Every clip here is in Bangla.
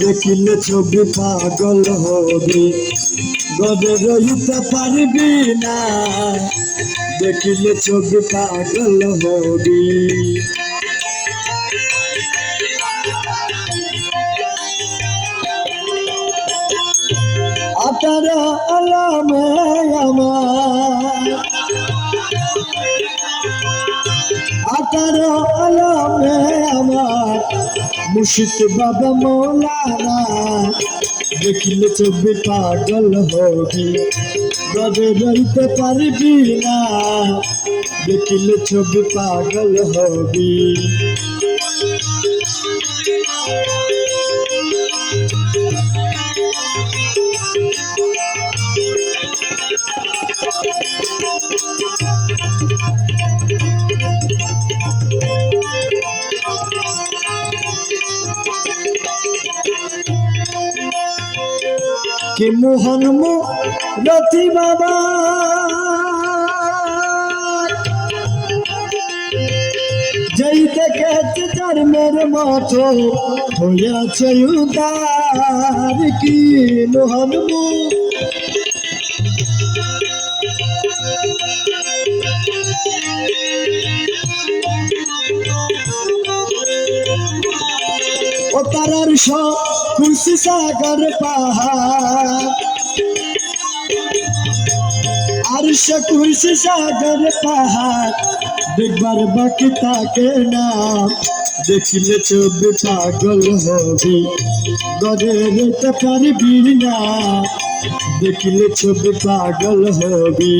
দেখিলে ছবি পাগল হবি। গদে রইতে পারবি না। দেখিলে ছবি পাগল হবি। আতারা আলামে আমার। আতারা আলামে আমার। মুর্শিদ বাবা মৌলানা, দেখিলে ছবি পাগল হবি। গদে রইতে পারবি না, দেখিলে ছবি পাগল হবি। কি মোহন রতি বাবা? যেই দেখেছে জন্মের মতো হইয়াছে উদার কি মোহন ও তারার সব খুশি সাগর পাহাড়। আর সে খুশি সাগর পাহাড়, দেখবার বাকি তাকে না দেখিলে চোদ্দ পাগল হবি গদে রেতে পারবি না দেখিলে চোদ্দ পাগল হবি।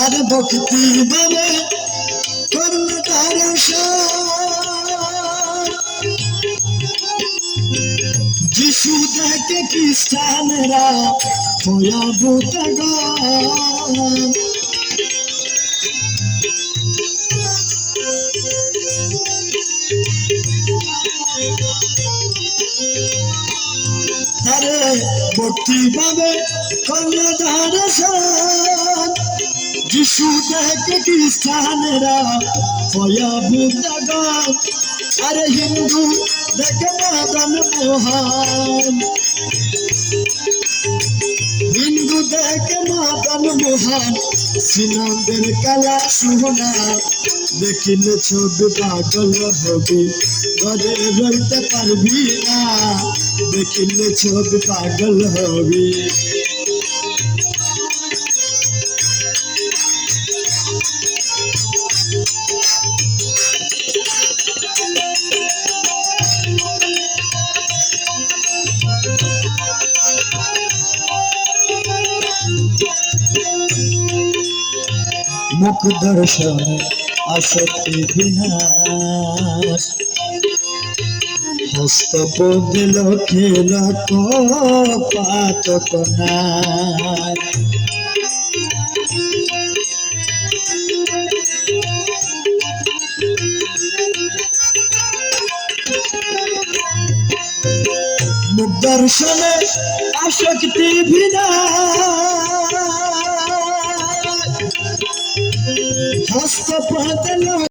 তার ভক্তি বাবা করল তার যিশু দেখে খ্রিস্টানরা হইয়া ভূত তারে ভক্তি পাবে করল তার যিশু দেখে খ্রিস্টানেরা হয়া বুদ্ধাগণ আরে হিন্দু, দেখে মদন মোহন। হিন্দু, দেখে মদন মোহন। শ্রীনন্দের কালা সোহনা দেখিলে ছবি পাগল হবি। ঘরে রইতে পারবি না। দেখিলে ছবি পাগল হবি। মুখ দর্শন আসক্তি বিনাশ হস্ত বদল খেল পাতক দর্শনে আসক্তি বিনাশ হস্ত বদল